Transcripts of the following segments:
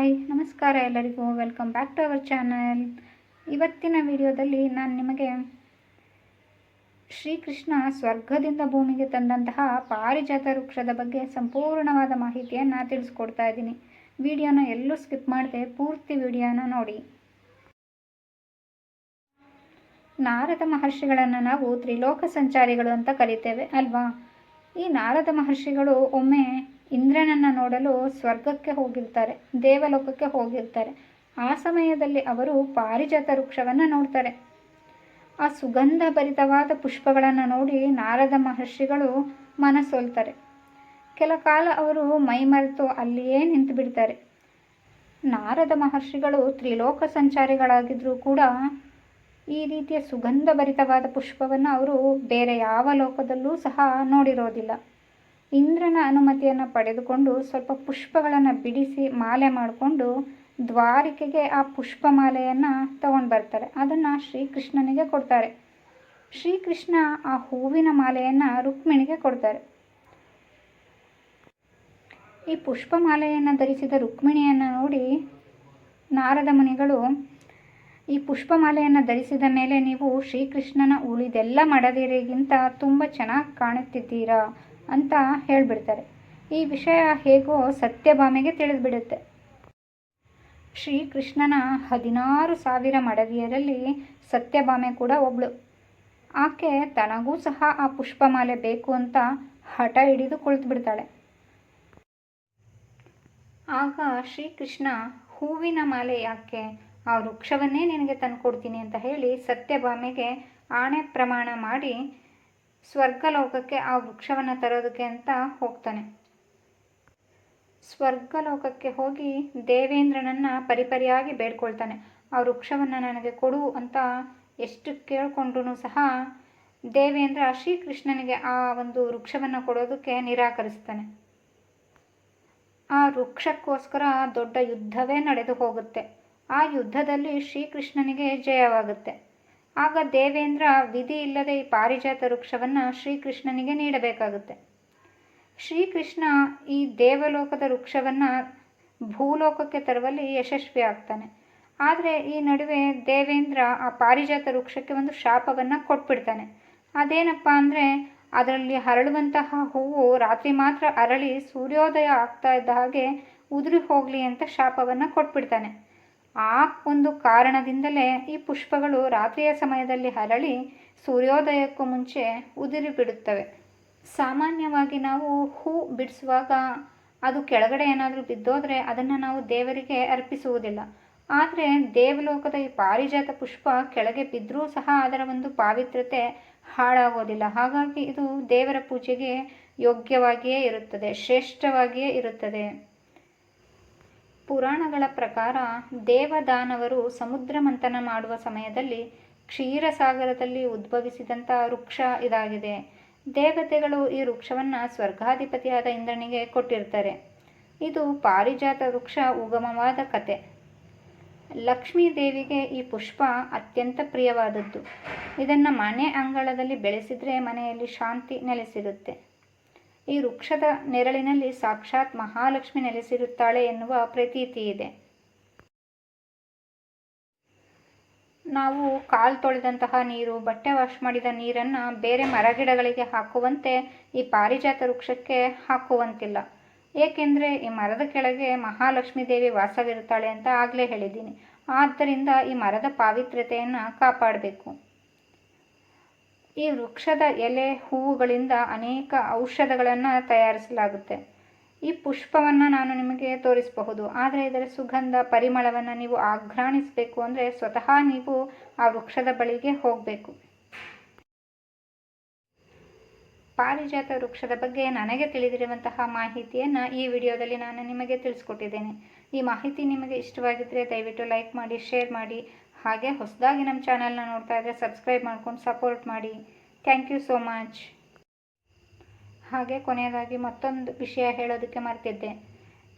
Hi, ನಮಸ್ಕಾರ ಎಲ್ಲರಿಗೂ. Welcome back to our channel ಇವತ್ತಿನ ವಿಡಿಯೋದಲ್ಲಿ ನಾನು ನಿಮಗೆ ಶ್ರೀಕೃಷ್ಣ ಸ್ವರ್ಗದಿಂದ ಭೂಮಿಗೆ ತಂದಂತಹ ಪಾರಿಜಾತ ವೃಕ್ಷದ ಬಗ್ಗೆ ಸಂಪೂರ್ಣವಾದ ಮಾಹಿತಿಯನ್ನು ತಿಳಿಸ್ಕೊಡ್ತಾ ಇದ್ದೀನಿ. ವಿಡಿಯೋನ ಎಲ್ಲೂ ಸ್ಕಿಪ್ ಮಾಡದೆ ಪೂರ್ತಿ ವಿಡಿಯೋನ ನೋಡಿ. ನಾರದ ಮಹರ್ಷಿಗಳನ್ನು ನಾವು ತ್ರಿಲೋಕ ಸಂಚಾರಿಗಳು ಅಂತ ಕರಿತೇವೆ, ಅಲ್ವಾ? ಈ ನಾರದ ಮಹರ್ಷಿಗಳು ಒಮ್ಮೆ ಇಂದ್ರನನ್ನು ನೋಡಲು ಸ್ವರ್ಗಕ್ಕೆ ಹೋಗಿರ್ತಾರೆ, ದೇವಲೋಕಕ್ಕೆ ಹೋಗಿರ್ತಾರೆ. ಆ ಸಮಯದಲ್ಲಿ ಅವರು ಪಾರಿಜಾತ ವೃಕ್ಷವನ್ನು ನೋಡ್ತಾರೆ. ಆ ಸುಗಂಧ ಭರಿತವಾದ ಪುಷ್ಪಗಳನ್ನು ನೋಡಿ ನಾರದ ಮಹರ್ಷಿಗಳು ಮನಸೋಲ್ತಾರೆ. ಕೆಲ ಕಾಲ ಅವರು ಮೈಮರೆತು ಅಲ್ಲಿಯೇ ನಿಂತು ಬಿಡ್ತಾರೆ. ನಾರದ ಮಹರ್ಷಿಗಳು ತ್ರಿಲೋಕ ಸಂಚಾರಿಗಳಾಗಿದ್ದರೂ ಕೂಡ ಈ ರೀತಿಯ ಸುಗಂಧ ಭರಿತವಾದ ಪುಷ್ಪವನ್ನು ಅವರು ಬೇರೆ ಯಾವ ಲೋಕದಲ್ಲೂ ಸಹ ನೋಡಿರೋದಿಲ್ಲ. ಇಂದ್ರನ ಅನುಮತಿಯನ್ನು ಪಡೆದುಕೊಂಡು ಸ್ವಲ್ಪ ಪುಷ್ಪಗಳನ್ನು ಬಿಡಿಸಿ ಮಾಲೆ ಮಾಡಿಕೊಂಡು ದ್ವಾರಿಕೆಗೆ ಆ ಪುಷ್ಪ ಮಾಲೆಯನ್ನು ತಗೊಂಡು ಬರ್ತಾರೆ. ಅದನ್ನು ಶ್ರೀಕೃಷ್ಣನಿಗೆ ಕೊಡ್ತಾರೆ. ಶ್ರೀಕೃಷ್ಣ ಆ ಹೂವಿನ ಮಾಲೆಯನ್ನು ರುಕ್ಮಿಣಿಗೆ ಕೊಡ್ತಾರೆ. ಈ ಪುಷ್ಪ ಮಾಲೆಯನ್ನು ಧರಿಸಿದ ರುಕ್ಮಿಣಿಯನ್ನು ನೋಡಿ ನಾರದ ಮುನಿಗಳು, ಈ ಪುಷ್ಪಮಾಲೆಯನ್ನು ಧರಿಸಿದ ಮೇಲೆ ನೀವು ಶ್ರೀಕೃಷ್ಣನ ಉಳಿದೆಲ್ಲ ಮಡದಿರಿಗಿಂತ ತುಂಬ ಚೆನ್ನಾಗಿ ಕಾಣುತ್ತಿದ್ದೀರಾ? ಅಂತ ಹೇಳಿಬಿಡ್ತಾರೆ. ಈ ವಿಷಯ ಹೇಗೋ ಸತ್ಯಭಾಮೆಗೆ ತಿಳಿದುಬಿಡುತ್ತೆ. ಶ್ರೀಕೃಷ್ಣನ ಹದಿನಾರು ಸಾವಿರ ಮಡವಿಯರಲ್ಲಿ ಸತ್ಯಭಾಮೆ ಕೂಡ ಒಬ್ಳು. ಆಕೆ ತನಗೂ ಸಹ ಆ ಪುಷ್ಪಮಾಲೆ ಬೇಕು ಅಂತ ಹಠ ಹಿಡಿದು ಕುಳಿತು ಬಿಡ್ತಾಳೆ ಆಗ ಶ್ರೀಕೃಷ್ಣ, ಹೂವಿನ ಮಾಲೆ ಯಾಕೆ? ಆ ವೃಕ್ಷವನ್ನೇ ನಿನಗೆ ತಂದುಕೊಡ್ತೀನಿ ಅಂತ ಹೇಳಿ ಸತ್ಯಭಾಮೆಗೆ ಆಣೆ ಪ್ರಮಾಣ ಮಾಡಿ ಸ್ವರ್ಗಲೋಕಕ್ಕೆ ಆ ವೃಕ್ಷವನ್ನು ತರೋದಕ್ಕೆ ಅಂತ ಹೋಗ್ತಾನೆ. ಸ್ವರ್ಗಲೋಕಕ್ಕೆ ಹೋಗಿ ದೇವೇಂದ್ರನನ್ನು ಪರಿಪರಿಯಾಗಿ ಬೇಡ್ಕೊಳ್ತಾನೆ. ಆ ವೃಕ್ಷವನ್ನು ನನಗೆ ಕೊಡು ಅಂತ ಎಷ್ಟು ಕೇಳಿಕೊಂಡ್ರೂ ಸಹ ದೇವೇಂದ್ರ ಶ್ರೀಕೃಷ್ಣನಿಗೆ ಆ ಒಂದು ವೃಕ್ಷವನ್ನು ಕೊಡೋದಕ್ಕೆ ನಿರಾಕರಿಸ್ತಾನೆ. ಆ ವೃಕ್ಷಕ್ಕೋಸ್ಕರ ದೊಡ್ಡ ಯುದ್ಧವೇ ನಡೆದು ಹೋಗುತ್ತೆ. ಆ ಯುದ್ಧದಲ್ಲಿ ಶ್ರೀಕೃಷ್ಣನಿಗೆ ಜಯವಾಗುತ್ತೆ. ಆಗ ದೇವೇಂದ್ರ ವಿಧಿ ಇಲ್ಲದೆ ಈ ಪಾರಿಜಾತ ವೃಕ್ಷವನ್ನು ಶ್ರೀಕೃಷ್ಣನಿಗೆ ನೀಡಬೇಕಾಗುತ್ತೆ. ಶ್ರೀಕೃಷ್ಣ ಈ ದೇವಲೋಕದ ವೃಕ್ಷವನ್ನು ಭೂಲೋಕಕ್ಕೆ ತರುವಲ್ಲಿ ಯಶಸ್ವಿ ಆಗ್ತಾನೆ. ಆದರೆ ಈ ನಡುವೆ ದೇವೇಂದ್ರ ಆ ಪಾರಿಜಾತ ವೃಕ್ಷಕ್ಕೆ ಒಂದು ಶಾಪವನ್ನು ಕೊಟ್ಬಿಡ್ತಾನೆ. ಅದೇನಪ್ಪ ಅಂದರೆ ಅದರಲ್ಲಿ ಹರಳುವಂತಹ ಹೂವು ರಾತ್ರಿ ಮಾತ್ರ ಅರಳಿ ಸೂರ್ಯೋದಯ ಆಗ್ತಾ ಇದ್ದ ಹಾಗೆ ಉದುರಿ ಹೋಗಲಿ ಅಂತ ಶಾಪವನ್ನು ಕೊಟ್ಬಿಡ್ತಾನೆ. ಆ ಒಂದು ಕಾರಣದಿಂದಲೇ ಈ ಪುಷ್ಪಗಳು ರಾತ್ರಿಯ ಸಮಯದಲ್ಲಿ ಹರಳಿ ಸೂರ್ಯೋದಯಕ್ಕೂ ಮುಂಚೆ ಉದುರಿ ಬಿಡುತ್ತವೆ. ಸಾಮಾನ್ಯವಾಗಿ ನಾವು ಹೂ ಬಿಡಿಸುವಾಗ ಅದು ಕೆಳಗಡೆ ಏನಾದರೂ ಬಿದ್ದೋದ್ರೆ ಅದನ್ನು ನಾವು ದೇವರಿಗೆ ಅರ್ಪಿಸುವುದಿಲ್ಲ. ಆದರೆ ದೇವಲೋಕದ ಈ ಪಾರಿಜಾತ ಪುಷ್ಪ ಕೆಳಗೆ ಬಿದ್ದರೂ ಸಹ ಅದರ ಒಂದು ಪಾವಿತ್ರತೆ ಹಾಳಾಗೋದಿಲ್ಲ. ಹಾಗಾಗಿ ಇದು ದೇವರ ಪೂಜೆಗೆ ಯೋಗ್ಯವಾಗಿಯೇ ಇರುತ್ತದೆ, ಶ್ರೇಷ್ಠವಾಗಿಯೇ ಇರುತ್ತದೆ. ಪುರಾಣಗಳ ಪ್ರಕಾರ ದೇವದಾನವರು ಸಮುದ್ರ ಮಂಥನ ಮಾಡುವ ಸಮಯದಲ್ಲಿ ಕ್ಷೀರಸಾಗರದಲ್ಲಿ ಉದ್ಭವಿಸಿದಂಥ ವೃಕ್ಷ ಇದಾಗಿದೆ. ದೇವತೆಗಳು ಈ ವೃಕ್ಷವನ್ನು ಸ್ವರ್ಗಾಧಿಪತಿಯಾದ ಇಂದ್ರನಿಗೆ ಕೊಟ್ಟಿರ್ತಾರೆ. ಇದು ಪಾರಿಜಾತ ವೃಕ್ಷ ಉಗಮವಾದ ಕತೆ. ಲಕ್ಷ್ಮೀ ದೇವಿಗೆ ಈ ಪುಷ್ಪ ಅತ್ಯಂತ ಪ್ರಿಯವಾದದ್ದು. ಇದನ್ನು ಮನೆ ಅಂಗಳದಲ್ಲಿ ಬೆಳೆಸಿದರೆ ಮನೆಯಲ್ಲಿ ಶಾಂತಿ ನೆಲೆಸಿರುತ್ತೆ. ಈ ವೃಕ್ಷದ ನೆರಳಿನಲ್ಲಿ ಸಾಕ್ಷಾತ್ ಮಹಾಲಕ್ಷ್ಮಿ ನೆಲೆಸಿರುತ್ತಾಳೆ ಎನ್ನುವ ಪ್ರತೀತಿ ಇದೆ. ನಾವು ಕಾಲು ತೊಳೆದಂತಹ ನೀರು, ಬಟ್ಟೆ ವಾಶ್ ಮಾಡಿದ ನೀರನ್ನು ಬೇರೆ ಮರಗಿಡಗಳಿಗೆ ಹಾಕುವಂತೆ ಈ ಪಾರಿಜಾತ ವೃಕ್ಷಕ್ಕೆ ಹಾಕುವಂತಿಲ್ಲ. ಏಕೆಂದರೆ ಈ ಮರದ ಕೆಳಗೆ ಮಹಾಲಕ್ಷ್ಮೀ ದೇವಿ ವಾಸವಿರುತ್ತಾಳೆ ಅಂತ ಆಗಲೇ ಹೇಳಿದ್ದೀನಿ. ಆದ್ದರಿಂದ ಈ ಮರದ ಪಾವಿತ್ರ್ಯತೆಯನ್ನು ಕಾಪಾಡಬೇಕು. ಈ ವೃಕ್ಷದ ಎಲೆ ಹೂವುಗಳಿಂದ ಅನೇಕ ಔಷಧಗಳನ್ನು ತಯಾರಿಸಲಾಗುತ್ತೆ. ಈ ಪುಷ್ಪವನ್ನು ನಾನು ನಿಮಗೆ ತೋರಿಸಬಹುದು. ಆದರೆ ಇದರ ಸುಗಂಧ, ಪರಿಮಳವನ್ನು ನೀವು ಆಘ್ರಾಣಿಸಬೇಕು ಅಂದರೆ ಸ್ವತಃ ನೀವು ಆ ವೃಕ್ಷದ ಬಳಿಗೆ ಹೋಗಬೇಕು. ಪಾರಿಜಾತ ವೃಕ್ಷದ ಬಗ್ಗೆ ನನಗೆ ತಿಳಿದಿರುವಂತಹ ಮಾಹಿತಿಯನ್ನು ಈ ವಿಡಿಯೋದಲ್ಲಿ ನಾನು ನಿಮಗೆ ತಿಳಿಸ್ಕೊಟ್ಟಿದ್ದೇನೆ. ಈ ಮಾಹಿತಿ ನಿಮಗೆ ಇಷ್ಟವಾಗಿದ್ದರೆ ದಯವಿಟ್ಟು ಲೈಕ್ ಮಾಡಿ, ಶೇರ್ ಮಾಡಿ ಹಾಗೆ ಹೊಸದಾಗಿ ನಮ್ಮ ಚಾನಲ್ನ ನೋಡ್ತಾ ಇದ್ದರೆ ಸಬ್ಸ್ಕ್ರೈಬ್ ಮಾಡ್ಕೊಂಡು ಸಪೋರ್ಟ್ ಮಾಡಿ. ಥ್ಯಾಂಕ್ ಯು ಸೋ ಮಚ್ ಹಾಗೆ ಕೊನೆಯದಾಗಿ ಮತ್ತೊಂದು ವಿಷಯ ಹೇಳೋದಕ್ಕೆ ಮರ್ತಿದ್ದೆ.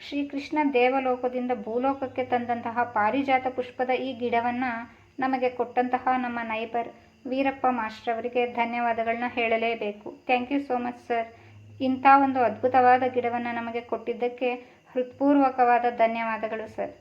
ಶ್ರೀಕೃಷ್ಣ ದೇವಲೋಕದಿಂದ ಭೂಲೋಕಕ್ಕೆ ತಂದಂತಹ ಪಾರಿಜಾತ ಪುಷ್ಪದ ಈ ಗಿಡವನ್ನು ನಮಗೆ ಕೊಟ್ಟಂತಹ ನಮ್ಮ ನೈಬರ್ ವೀರಪ್ಪ ಮಾಸ್ಟರ್ ಅವರಿಗೆ ಧನ್ಯವಾದಗಳನ್ನ ಹೇಳಲೇಬೇಕು. Thank you so much sir ಇಂಥ ಒಂದು ಅದ್ಭುತವಾದ ಗಿಡವನ್ನು ನಮಗೆ ಕೊಟ್ಟಿದ್ದಕ್ಕೆ ಹೃತ್ಪೂರ್ವಕವಾದ ಧನ್ಯವಾದಗಳು ಸರ್